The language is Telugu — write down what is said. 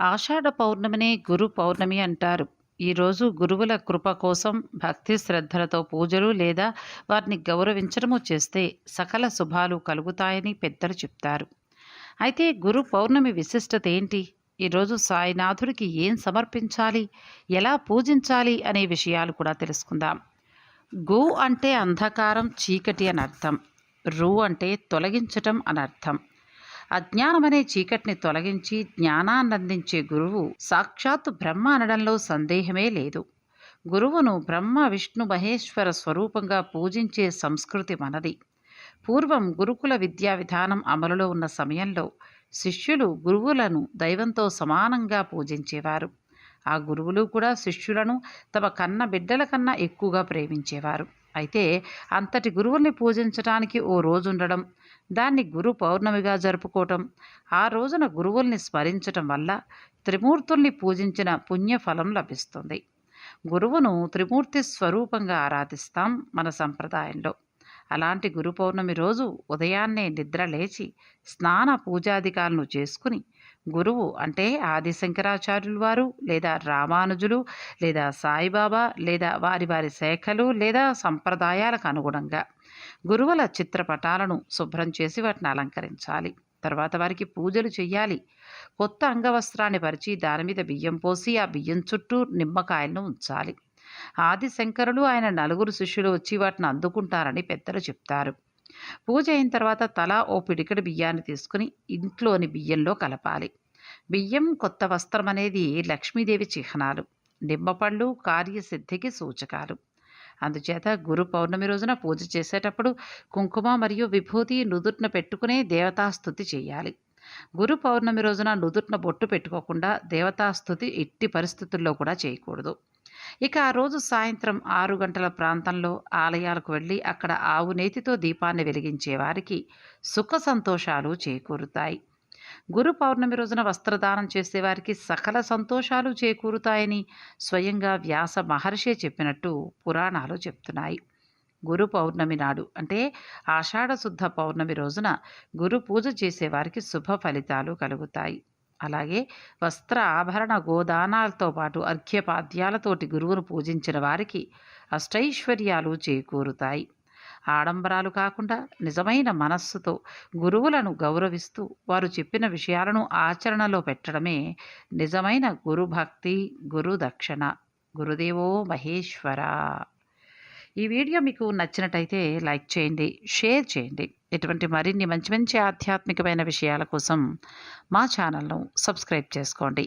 ఆషాఢ పౌర్ణమినే గురు పౌర్ణమి అంటారు. ఈరోజు గురువుల కృప కోసం భక్తి శ్రద్ధలతో పూజలు లేదా వారిని గౌరవించడము చేస్తే సకల శుభాలు కలుగుతాయని పెద్దలు చెప్తారు. అయితే గురు పౌర్ణమి విశిష్టత ఏంటి? ఈరోజు సాయినాథుడికి ఏం సమర్పించాలి? ఎలా పూజించాలి అనే విషయాలు కూడా తెలుసుకుందాం. గు అంటే అంధకారం చీకటి అని అర్థం. రు అంటే తొలగించటం అని అర్థం. అజ్ఞానమనే చీకటిని తొలగించి జ్ఞానాన్ని అందించే గురువు సాక్షాత్తు బ్రహ్మ అనడంలో సందేహమే లేదు. గురువును బ్రహ్మ విష్ణు మహేశ్వర స్వరూపంగా పూజించే సంస్కృతి మనది. పూర్వం గురుకుల విద్యా విధానం అమలులో ఉన్న సమయంలో శిష్యులు గురువులను దైవంతో సమానంగా పూజించేవారు. ఆ గురువులు కూడా శిష్యులను తమ కన్న బిడ్డల కన్నా ఎక్కువగా ప్రేమించేవారు. అయితే అంతటి గురువుల్ని పూజించడానికి ఓ రోజు ఉండడం దాన్ని గురు పౌర్ణమిగా జరుపుకోవటం ఆ రోజున గురువుల్ని స్మరించటం వల్ల త్రిమూర్తుల్ని పూజించిన పుణ్యఫలం లభిస్తుంది. గురువును త్రిమూర్తి స్వరూపంగా ఆరాధిస్తాం మన సంప్రదాయంలో. అలాంటి గురు పౌర్ణమి రోజు ఉదయాన్నే నిద్ర లేచి స్నాన పూజాధికాలను చేసుకుని గురువు అంటే ఆది శంకరాచార్యులు వారు లేదా రామానుజులు లేదా సాయిబాబా లేదా వారి వారి శాఖలు లేదా సంప్రదాయాలకు అనుగుణంగా గురువుల చిత్రపటాలను శుభ్రం చేసి వాటిని అలంకరించాలి. తర్వాత వారికి పూజలు చెయ్యాలి. కొత్త అంగవస్త్రాన్ని పరిచి దాని మీద బియ్యం పోసి ఆ బియ్యం చుట్టూ నిమ్మకాయలను ఉంచాలి. ఆది శంకరులు ఆయన నలుగురు శిష్యులు వచ్చి వాటిని అందుకుంటారని పెద్దలు చెప్తారు. పూజ అయిన తర్వాత తలా ఓ పిడికడి బియ్యాన్ని తీసుకుని ఇంట్లోని బియ్యంలో కలపాలి. బియ్యం కొత్త వస్త్రం అనేది లక్ష్మీదేవి చిహ్నాలు. నిమ్మపళ్ళు కార్యసిద్ధికి సూచకాలు. అందుచేత గురు పౌర్ణమి రోజున పూజ చేసేటప్పుడు కుంకుమ మరియు విభూతి నుదుట్న పెట్టుకునే దేవతాస్థుతి చేయాలి. గురు పౌర్ణమి రోజున నుదుట్న బొట్టు పెట్టుకోకుండా దేవతాస్థుతి ఎట్టి పరిస్థితుల్లో కూడా చేయకూడదు. ఇక ఆ రోజు సాయంత్రం ఆరు గంటల ప్రాంతంలో ఆలయాలకు వెళ్ళి అక్కడ ఆవు నేతితో దీపాన్ని వెలిగించే వారికి సుఖ సంతోషాలు చేకూరుతాయి. గురు పౌర్ణమి రోజున వస్త్రదానం చేసేవారికి సకల సంతోషాలు చేకూరుతాయని స్వయంగా వ్యాస మహర్షి చెప్పినట్టు పురాణాలు చెప్తున్నాయి. గురు పౌర్ణమి నాడు అంటే ఆషాఢశుద్ధ పౌర్ణమి రోజున గురు పూజ చేసేవారికి శుభ ఫలితాలు కలుగుతాయి. అలాగే వస్త్ర ఆభరణ గోదానాలతో పాటు అర్ఘ్యపాద్యాలతోటి గురువును పూజించిన వారికి అష్టైశ్వర్యాలు చేకూరుతాయి. ఆడంబరాలు కాకుండా నిజమైన మనస్సుతో గురువులను గౌరవిస్తూ వారు చెప్పిన విషయాలను ఆచరణలో పెట్టడమే నిజమైన గురుభక్తి గురు దక్షిణ గురుదేవో మహేశ్వర. ఈ వీడియో మీకు నచ్చినట్టయితే లైక్ చేయండి షేర్ చేయండి. ఇటువంటి మరిన్ని మంచి మంచి ఆధ్యాత్మికమైన విషయాల కోసం మా ఛానల్ను సబ్స్క్రైబ్ చేసుకోండి.